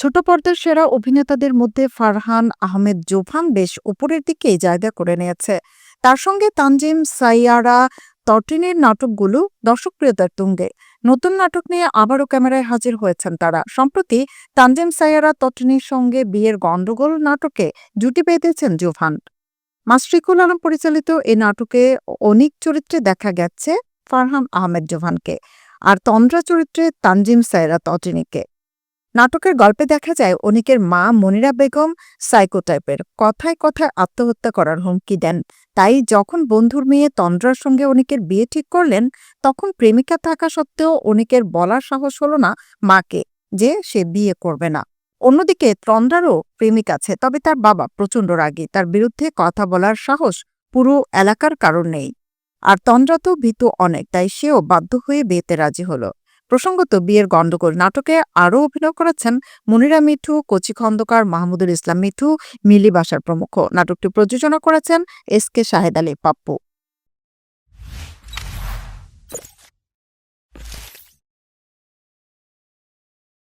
ছোট পর্দার সেরা অভিনেতাদের মধ্যে ফারহান আহমেদ জোফান বেশ উপরের দিকেই জায়গা করে নিয়েছে। তার সঙ্গে তানজিম, সাইয়ারা তটিনের নাটকগুলো দর্শকপ্রিয়তার তুঙ্গে। নতুন নাটক নিয়ে আবারও ক্যামেরায় হাজির হয়েছেন তারা। সম্প্রতি তানজিম, সাইয়ারা তটিনীর সঙ্গে বিয়ের গন্ডগোল নাটকে জুটি বেঁধেছেন জোফান মাসরিকুল আলম পরিচালিত এই নাটকে অনিক চরিত্রে দেখা গেছে ফারহান আহমেদ জোভানকে, আর তন্দ্রা চরিত্রে তানজিম সাইরা তটিনীকে নাটকের গল্পে দেখা যায় অনিকের মা মনিরা বেগম সাইকো টাইপের কথায় কথায় আত্মহত্যা করার হুমকি দেন। তাই যখন বন্ধুর মেয়ে তন্দ্রার সঙ্গে অনিকের বিয়ে ঠিক করলেন, তখন প্রেমিকা থাকা সত্ত্বেও অনিকের বলার সাহস হল না মাকে যে সে বিয়ে করবে না। অন্যদিকে তন্দ্রারও প্রেমিক আছে, তবে তার বাবা প্রচণ্ড রাগী, তার বিরুদ্ধে কথা বলার সাহস পুরো এলাকার কারণ নেই। আর তন্দ্রা তো ভীতু অনেক, তাই সেও বাধ্য হয়ে বিয়েতে রাজি হলো। প্রসঙ্গত বিয়ের গণ্ডগোল নাটকে আরও অভিনয় করেছেন মনিরা মিঠু, কচি খন্দকার মাহমুদুল ইসলাম মিঠু, মিলি বাসার প্রমুখ। নাটকটি প্রযোজনা করেছেন এস কে শাহেদ আলী পাপ্পু।